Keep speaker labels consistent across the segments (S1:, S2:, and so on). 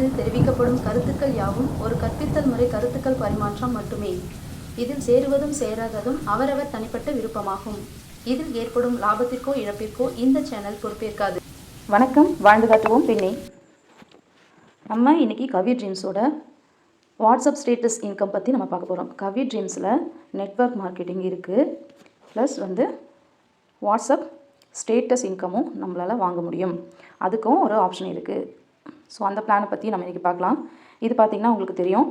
S1: சேனலில் தெரிவிக்கப்படும் கருத்துக்கள் யாவும் ஒரு கற்பித்தல் முறை கருத்துக்கள் பரிமாற்றம் மட்டுமே. இதில் சேருவதும் சேராததும் அவரவர் தனிப்பட்ட விருப்பமாகும். இதில் ஏற்படும் லாபத்திற்கோ இழப்பிற்கோ இந்த சேனல் பொறுப்பேற்காது.
S2: வணக்கம் வாழ்ந்து காட்டுவோம் பெண்ணே நம்ம இன்னைக்கு கவி ட்ரீம்ஸோட வாட்ஸ்அப் ஸ்டேட்டஸ் இன்கம் பற்றி நம்ம பார்க்க போகிறோம் கவி ட்ரீம்ஸில் நெட்வொர்க் மார்க்கெட்டிங் இருக்குது ப்ளஸ் வந்து வாட்ஸ்அப் ஸ்டேட்டஸ் இன்கமும் நம்மளால் வாங்க முடியும். அதுக்கும் ஒரு ஆப்ஷன் இருக்குது ஸோ அந்த பிளானை பற்றி நம்ம இன்றைக்கி பார்க்கலாம். இது பார்த்திங்கன்னா உங்களுக்கு தெரியும்.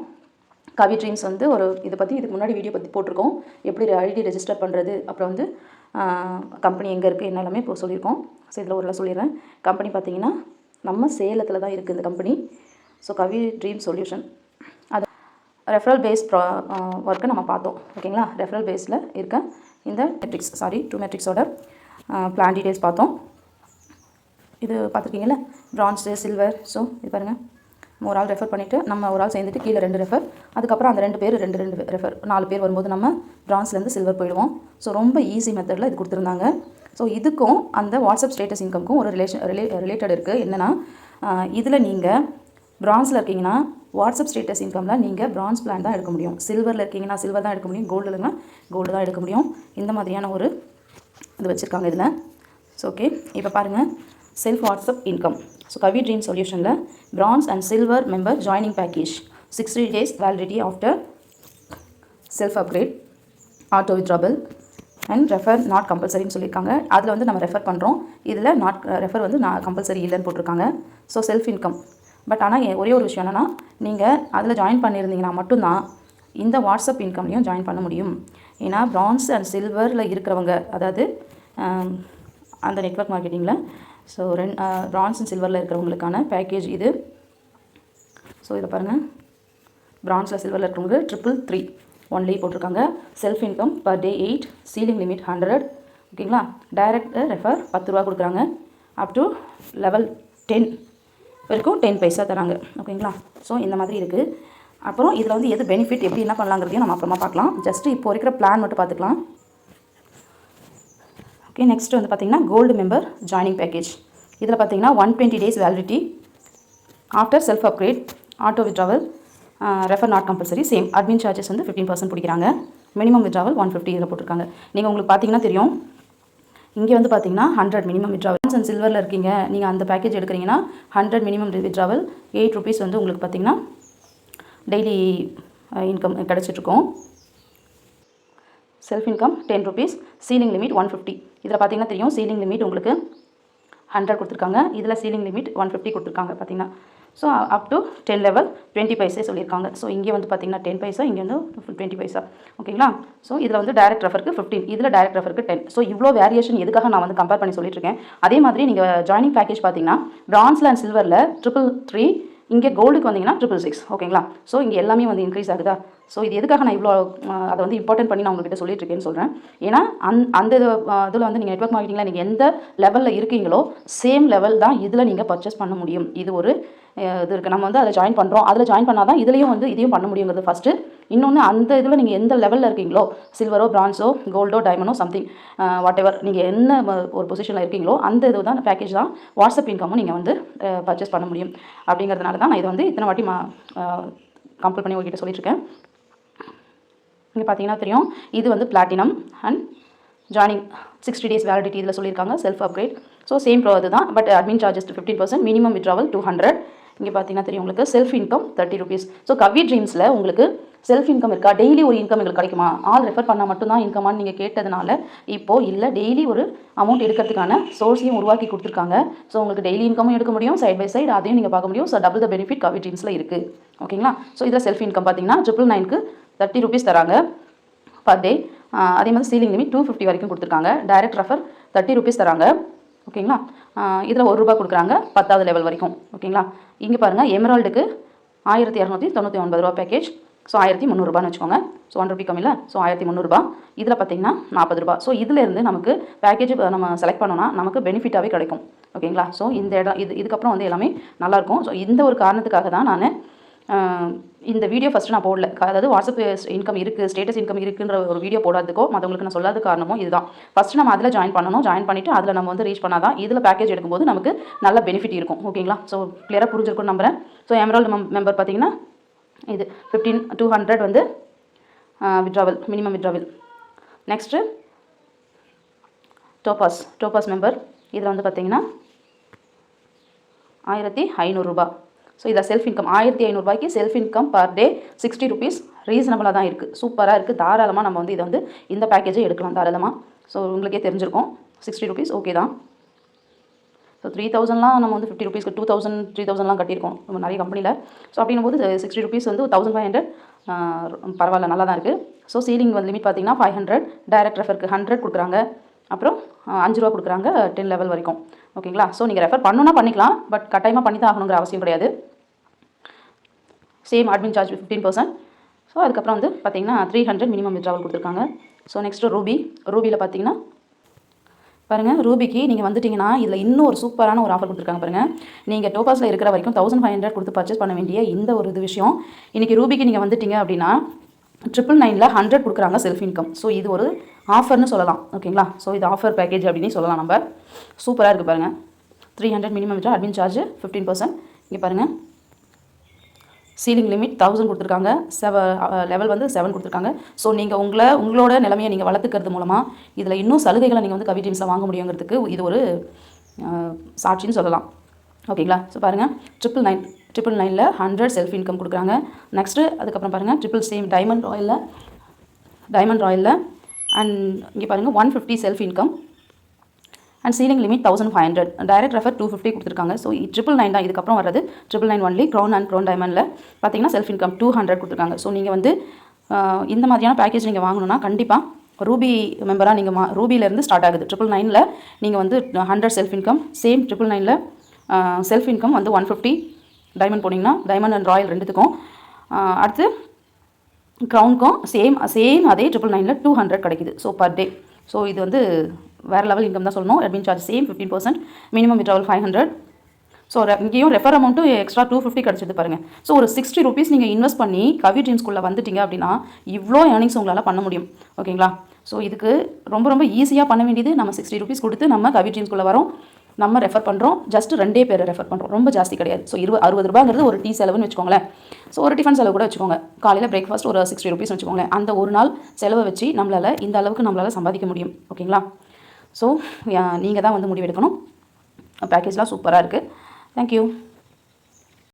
S2: கவி ட்ரீம்ஸ் வந்து ஒரு இதை பற்றி இதுக்கு முன்னாடி வீடியோ பற்றி போட்டிருக்கோம். எப்படி ஐடி ரெஜிஸ்டர் பண்ணுறது அப்புறம் வந்து கம்பெனி எங்கே இருக்குது என்ன எல்லாமே இப்போ சொல்லியிருக்கோம். ஸோ இதில் ஒரு சொல்லிடுறேன். கம்பெனி பார்த்தீங்கன்னா நம்ம சேலத்தில் தான் இருக்குது இந்த company so Kavi dream solution அது ரெஃபரல் பேஸ் ப்ரா ஒர்க்கை நம்ம பார்த்தோம். ஓகேங்களா ரெஃபரல் பேஸில் இருக்க இந்த மெட்ரிக்ஸ் சாரி டூ மெட்ரிக்ஸோட பிளான் டீட்டெயில்ஸ் பார்த்தோம். இது பார்த்துருக்கீங்களா பிரான்ஸு சில்வர் ஸோ இது பாருங்கள் ஒரு ஆள் ரெஃபர் பண்ணிவிட்டு நம்ம ஒரு ஆள் சேர்ந்துட்டு கீழே ரெண்டு ரெஃபர் அதுக்கப்புறம் அந்த ரெண்டு பேர் ரெண்டு ரெண்டு ரெஃபர் நாலு பேர் வரும்போது நம்ம பிரான்ஸ்லேருந்து சில்வர் போயிடுவோம். ஸோ ரொம்ப ஈஸி மெத்தடில் இது கொடுத்துருந்தாங்க. ஸோ இதுக்கும் அந்த வாட்ஸ்அப் ஸ்டேட்டஸ் இன்கம்க்கும் ஒரு ரிலேஷன் ரிலே ரிலேட்டட் இருக்குது என்னென்னா இதில் நீங்கள் பிரான்ஸில் இருக்கீங்கன்னா வாட்ஸ்அப் ஸ்டேட்டஸ் இன்கமில் நீங்கள் பிரான்ஸ் பிளான் தான் எடுக்க முடியும். சில்வரில் இருக்கீங்கன்னா சில்வர் தான் எடுக்க முடியும். கோல்டில் இல்லைன்னா கோல்டு தான் எடுக்க முடியும். இந்த மாதிரியான ஒரு இது வச்சுருக்காங்க இதில். ஸோ ஓகே இப்போ பாருங்கள் self WhatsApp income so Kavi dream சொல்யூஷனில் bronze and silver member joining package sixty days validity after self upgrade auto withdrawal and refer not கம்பல்சரின்னு சொல்லியிருக்காங்க. அதில் வந்து நம்ம ரெஃபர் பண்ணுறோம் இதில் நாட் ரெஃபர் வந்து நான் கம்பல்சரி இல்லைன்னு போட்டிருக்காங்க. ஸோ செல்ஃப் இன்கம் பட் ஆனால் ஒரே ஒரு விஷயம் என்னென்னா நீங்கள் அதில் ஜாயின் பண்ணியிருந்தீங்கன்னா மட்டும்தான் இந்த வாட்ஸ்அப் இன்கம்லையும் ஜாயின் பண்ண முடியும். ஏன்னா பிரான்ஸ் அண்ட் சில்வரில் இருக்கிறவங்க அதாவது அந்த நெட்வொர்க் மார்க்கெட்டிங்கில் ஸோ ரெண்டு ப்ரான்ஸ் அண்ட் சில்வரில் இருக்கிறவங்களுக்கான பேக்கேஜ் இது. ஸோ இதை பாருங்கள் ப்ரான்ஸில் சில்வரில் இருக்கிறவங்க ட்ரிபிள் த்ரீ ஒன்லி போட்டிருக்காங்க. Self income per day eight ceiling limit hundred ஓகேங்களா? டைரக்ட் ரெஃபர் பத்து ரூபா கொடுக்குறாங்க. அப் டு லெவல் டென் வரைக்கும் டென் பைசா தராங்க. ஓகேங்களா? ஸோ இந்த மாதிரி இருக்குது அப்புறம் இதில் வந்து எது பெனிஃபிட் எப்படி என்ன பண்ணலாங்கிறதையும் நம்ம அப்புறமா பார்க்கலாம். ஜஸ்ட்டு இப்போ இருக்கிற பிளான் மட்டும் பார்த்துக்கலாம். ஓகே நெக்ஸ்ட் வந்து பார்த்தீங்கன்னா கோல்டு மெம்பர் ஜாயினிங் பேக்கேஜ் இதில் பார்த்தீங்கன்னா one twenty days validity after self upgrade auto withdrawal refer not compulsory same admin charges வந்து ஃபிஃப்டீன் பர்சன்ட் பிடிக்கிறாங்க. மினிமம் விட்ராவல் ஒன் ஃபிஃப்டி இதில் போட்டிருக்காங்க. நீங்கள் உங்களுக்கு பார்த்தீங்கன்னா தெரியும். இங்கே வந்து பார்த்தீங்கன்னா ஹண்ட்ரட் மினிமம் விட்ராவல் அண்ட் சில்வரில் இருக்கீங்க. நீங்கள் அந்த பேக்கேஜ் எடுக்கிறீங்கன்னா hundred minimum withdrawal eight rupees வந்து உங்களுக்கு பார்த்தீங்கன்னா daily income uh, கிடச்சிட்ருக்கோம் self income ten rupees ceiling limit one fifty இதில் பார்த்தீங்கன்னா தெரியும். சீலிங் லிமிட் உங்களுக்கு ஹண்ட்ரட் கொடுத்துருக்காங்க. இதில் சீலிங் லிமிட் ஒன் ஃபிஃப்டி கொடுத்துருக்காங்க பார்த்தீங்கன்னா so up to ten level twenty paise சொல்லியிருக்காங்க. ஸோ இங்கே வந்து பார்த்தீங்கன்னா டென் பைசா இங்கே வந்து டுவெண்ட்டி பைசா ஓகேங்களா ஸோ இதில் வந்து டேரக்ட் ரெஃபருக்கு ஃபிஃப்டின் இதில் டைரக்ட் ரெஃபருக்கு டென் ஸோ இவ்வளோ வேரியேஷன் எதுக்காக நான் வந்து கம்பேர் பண்ணி சொல்லிட்டு இருக்கேன்? அதே மாதிரி நீங்கள் ஜாயினிங் பேக்கேஜ் பார்த்தீங்கன்னா பிரான்ஸில் அண்ட் சில்வரில் ட்ரிபிள் த்ரீ இங்கே கோல்டுக்கு வந்தீங்கன்னா ட்ரிபிள் சிக்ஸ் ஓகேங்களா? ஸோ இங்கே எல்லாமே வந்து இன்க்ரீஸ் ஆகுதா? ஸோ இது எதுக்காக நான் இவ்வளோ அதை வந்து இம்பார்ட்டன்ட் பண்ணி நான் உங்ககிட்ட சொல்லிட்டு இருக்கேன்னு சொல்கிறேன் ஏன்னா அந் அந்த இதில் வந்து நீங்கள் நெட்வொர்க் மார்க்கெட்டிங்கில் நீங்கள் எந்த லெவலில் இருக்கீங்களோ சேம் லெவல் தான் இதில் நீங்கள் பர்ச்சேஸ் பண்ண முடியும். இது ஒரு இது இருக்குது நம்ம வந்து அதில் ஜாயின் பண்ணுறோம் அதில் ஜாயின் பண்ணால் தான் இதுலேயும் வந்து இதையும் பண்ண முடியுங்கிறது ஃபஸ்ட்டு இன்னொன்று அந்த இதில் நீங்கள் எந்த லெவலில் இருக்கீங்களோ சில்வரோ பிரான்ஸோ கோல்டோ டைமண்டோ சம்திங் வாட் எவர் நீங்கள் என்ன ஒரு பொசிஷனில் இருக்கீங்களோ அந்த இது தான் பேக்கேஜ் தான் வாட்ஸ்அப் இன்கமும் நீங்கள் வந்து பர்ச்சேஸ் பண்ண முடியும். அப்படிங்கிறதுனால தான் நான் இதை வந்து இத்தனை வாட்டி மா கம்ப்ளீட் பண்ணி உங்ககிட்ட சொல்லிட்டுருக்கேன் இங்கே பார்த்தீங்கன்னா தெரியும் இது வந்து platinum and joining sixty days validity இதில் சொல்லியிருக்காங்க self upgrade so same bro அதுதான் but admin charges fifteen percent minimum withdrawal two hundred இங்கே பார்த்தீங்கன்னா தெரியும் உங்களுக்கு self income thirty rupees so Kavi ட்ரீம்ஸில் உங்களுக்கு செல்ஃப் இன்கம் இருக்கா? டெய்லி ஒரு இன்கம் எங்களுக்கு கிடைக்குமா? ஆல் ரெஃபர் பண்ணால் மட்டும்தான் இன்கமான்னு நீங்கள் கேட்டதுனால இப்போது இல்லை டெய்லி ஒரு அமௌண்ட் எடுக்கிறதுக்கான சோர்ஸையும் உருவாக்கி கொடுத்துருக்காங்க. ஸோ உங்களுக்கு டெய்லி இன்கமும் எடுக்க முடியும் சைட் பை சைடு அதையும் நீங்கள் பார்க்க முடியும். So double the benefit Kavi ட்ரீம்ஸில் இருக்குது ஓகேங்களா ஸோ இதில் செல்ஃப் இன்கம் பார்த்தீங்கன்னா ட்ரிபிள் நைனுக்கு தேர்ட்டி ருபீஸ் தராங்க பர் டே அதே மாதிரி சீலிங் லிமிட் டூ ஃபிஃப்டி வரைக்கும் கொடுத்துருக்காங்க. டைரக்ட் ரெஃபர் தேர்ட்டி ருபீஸ் தராங்க. ஓகேங்களா இதில் ஒரு ரூபா கொடுக்குறாங்க பத்தாவது லெவல் வரைக்கும். ஓகேங்களா இங்கே பாருங்கள் எமரால்டுக்கு ஆயிரத்தி இரநூத்தி தொண்ணூற்றி ஒன்பது ரூபா பேக்கேஜ் ஸோ ஆயிரத்தி முந்நூறுபான்னு வச்சுக்கோங்க. ஸோ ஒன் ருபி கம்மியில் ஸோ ஆயிரத்தி முந்நூறுபா இதில் பார்த்தீங்கன்னா நாற்பது ரூபா. ஸோ இதிலேருந்து நமக்கு பேக்கேஜ் நம்ம செலக்ட் பண்ணோன்னா நமக்கு பெனிஃபிட்டாகவே கிடைக்கும். ஓகேங்களா ஸோ இந்த இடம் இது இதுக்கப்புறம் வந்து எல்லாமே நல்லாயிருக்கும். ஸோ இந்த ஒரு காரணத்துக்காக தான் நான் இந்த வீடியோ ஃபஸ்ட்டு நான் போடல. அதாவது வாட்ஸ்அப் இன்கம் இருக்குது ஸ்டேட்டஸ் இன்கம் இருக்குன்ற ஒரு வீடியோ போடாததுக்கோ மற்றவங்களுக்கு நான் சொல்லாத காரணமும் இதுதான். ஃபஸ்ட்டு நம்ம அதில் ஜாயின் பண்ணணும். ஜாயின் பண்ணிவிட்டு அதில் நம்ம வந்து ரீச் பண்ணாதான் இதில் பேக்கேஜ் எடுக்கும்போது நமக்கு நல்ல பெனிஃபிட் இருக்கும். ஓகேங்களா ஸோ கிளியராக புரிஞ்சிருக்கும் நம்புறேன். ஸோ எமரால்டு மெம்பர் பார்த்தீங்கன்னா இது ஃபிஃப்டீன் டூ ஹண்ட்ரட் வந்து withdrawal minimum withdrawal next topaz topaz member இதில் வந்து பார்த்தீங்கன்னா ஆயிரத்தி ஐநூறுரூபா ஸோ இதை செல்ஃப் இன்கம் ஆயிரத்தி ஐநூறுரூபாய்க்கு self income per day sixty rupees ரீசனபிளாக தான் இருக்குது சூப்பராக இருக்குது தாராளமாக நம்ம வந்து இதை வந்து இந்த பேக்கேஜை எடுக்கலாம் தாராளமாக ஸோ உங்களுக்கே தெரிஞ்சிருக்கும். சிக்ஸ்டி ருபீஸ் ஓகே தான். ஸோ த்ரீ தௌசண்ட்லாம் நம்ம வந்து ஃபிஃப்டி ருபீஸ்க்கு டூ தௌசண்ட் த்ரீ தௌசண்ட்லாம் கட்டியிருக்கோம். நம்ம நிறைய கம்பெனியில் ஸோ அப்படின்னும் போது சிக்ஸ்டி ருபீஸ் வந்து தௌசண்ட் ஃபைவ் ஹண்ட்ரட் பரவாயில்ல நல்லா தான் இருக்குது ஸோ சீலிங் வந்து லிமிட் பார்த்தீங்கன்னா ஃபைவ் ஹண்ட்ரட் டைரக்ட் ரெஃபருக்கு ஹண்ட்ரட் கொடுக்குறாங்க. அப்புறம் அஞ்சு ரூபா கொடுக்குறாங்க டென் லெவல் வரைக்கும். ஓகேங்களா? ஸோ நீங்கள் ரெஃபர் பண்ணுன்னா பண்ணிக்கலாம் பட் கட்டாயமாக பண்ணி தான் ஆகணுங்கிற அவசியம் கிடையாது. Same admin charge fifteen percent so அதுக்கப்புறம் வந்து பார்த்தீங்கன்னா த்ரீ ஹண்ட்ரட் மினிமம் விட்ராவல் கொடுத்துருக்காங்க. ஸோ நெக்ஸ்ட்டு ரூபி ரூபியில் பார்த்தீங்கன்னா பாருங்கள் ரூபிக்கு நீங்கள் வந்துட்டீங்கன்னா இதில் இன்னும் ஒரு சூப்பரான ஒரு ஆஃபர் கொடுத்துருக்காங்க பாருங்கள் நீங்கள் டோபாஸில் இருக்கிற வரைக்கும் தௌசண்ட் ஃபைவ் ஹண்ட்ரட் கொடுத்து பர்ச்சேஸ் பண்ண வேண்டிய இந்த ஒரு இது விஷயம். இன்றைக்கி ரூபிக்கு நீங்கள் வந்துட்டீங்க அப்படின்னா ட்ரிபிள் நைனில் ஹண்ட்ரட் கொடுக்குறாங்க செல்ஃப் இன்கம் ஸோ இது ஒரு ஆஃபர்னு சொல்லலாம். ஓகேங்களா ஸோ இது ஆஃபர் பேக்கேஜ் அப்படின்னு சொல்லலாம் நம்ம. சூப்பராக இருக்குது பாருங்கள் three hundred minimum admin charge fifteen percent இங்கே பாருங்கள் சீலிங் லிமிட் தௌசண்ட் கொடுத்துருக்காங்க. செவ லெவல் வந்து செவன் கொடுத்துருக்காங்க. ஸோ நீங்கள் உங்களை உங்களோட நிலைமையை நீங்கள் வளர்த்துக்கிறது மூலமாக இதில் இன்னும் சலுகைகளை நீங்கள் வந்து கவி டீம்ஸில் வாங்க முடியுங்கிறதுக்கு இது ஒரு uh, சாட்சின்னு சொல்லலாம். ஓகேங்களா? ஸோ பாருங்கள் ட்ரிபிள் நைன் ட்ரிபிள் நைனில் ஹண்ட்ரட் செல்ஃப் இன்கம் கொடுக்குறாங்க. நெக்ஸ்ட்டு அதுக்கப்புறம் பாருங்கள் ட்ரிபிள் சேம் டைமண்ட் ராயலில் டைமண்ட் ராயலில் அண்ட் இங்கே பாருங்கள் one fifty self income and ceiling limit thousand five hundred direct refer two fifty கொடுத்துருக்காங்க. ஸோ ட்ரிபிள் நைன் தான். இதுக்கப்புறம் வரது triple nine only crown and crown டைமண்டில் பார்த்தீங்கன்னா செல்ஃப் இன்கம் டூ ஹண்ட்ரட் கொடுத்துருக்காங்க. ஸோ நீங்கள் வந்து இந்த மாதிரியான பேக்கேஜ் நீங்கள் வாங்கணும்னா கண்டிப்பாக ரூபி மெம்பராக நீங்கள் மா ரூபிலேருந்து ஸ்டார்ட் ஆகுது. ட்ரிபிள் நைனில் நீங்கள் வந்து hundred self income same triple நைனில் செல்ஃப் இன்கம் வந்து ஒன் ஃபிஃப்டி டைமண்ட் போனீங்கன்னா டைமண்ட் அண்ட் ராயல் ரெண்டுத்துக்கும். அடுத்து க்ரௌனுக்கும் சேம் சேம் அதே ட்ரிபிள் நைனில் டூ ஹண்ட்ரட் கிடைக்குது. ஸோ பர் டே ஸோ இது வந்து வேறு லெவல் இன்கம் தான் சொல்லணும். Admin charge same fifteen percent minimum withdrawal five hundred so இங்கேயும் ரெஃபர் அமௌண்ட்டும் எக்ஸ்ட்ரா டூ ஃபிஃப்டி கிடச்சிது பாருங்கள் ஸோ ஒரு சிக்ஸ்டி ருபீஸ் நீங்கள் இன்வெஸ்ட் பண்ணி கவி ட்ரீம்ஸ்குள்ளே வந்துட்டீங்க அப்படின்னா இவ்வளோ ஏர்னிங்ஸ் உங்களால் பண்ண முடியும். ஓகேங்களா ஸோ இதுக்கு ரொம்ப ரொம்ப ஈஸியாக பண்ண வேண்டியது நம்ம சிக்ஸ்டி ருபீஸ் கொடுத்து நம்ம கவி ட்ரீம்ஸ்குள்ளே வரோம். நம்ம ரெஃபர் பண்ணுறோம் ஜஸ்ட் ரெண்டே பேரை ரெஃபர் பண்ணுறோம் ரொம்ப ஜாஸ்தி கிடையாது. ஸோ இருபது அறுபது ரூபாங்கிறது ஒரு டீ செலவுன்னு வச்சுக்கோங்களேன். ஸோ ஒரு டிஃபன் செலவு கூட வச்சுக்கோங்க. காலையில் பிரேக்ஃபாஸ்ட் ஒரு சிக்ஸ்டி ருபீஸ் வச்சுக்கோங்களேன். அந்த ஒரு நாள் செலவை வச்சு நம்மளால் இந்த அளவுக்கு நம்மளால் சம்பாதிக்க முடியும். ஓகேங்களா ஸோ நீங்கள் தான் வந்து முடிவெடுக்கணும். பேக்கேஜ்லாம் சூப்பராக இருக்குது தேங்க்யூ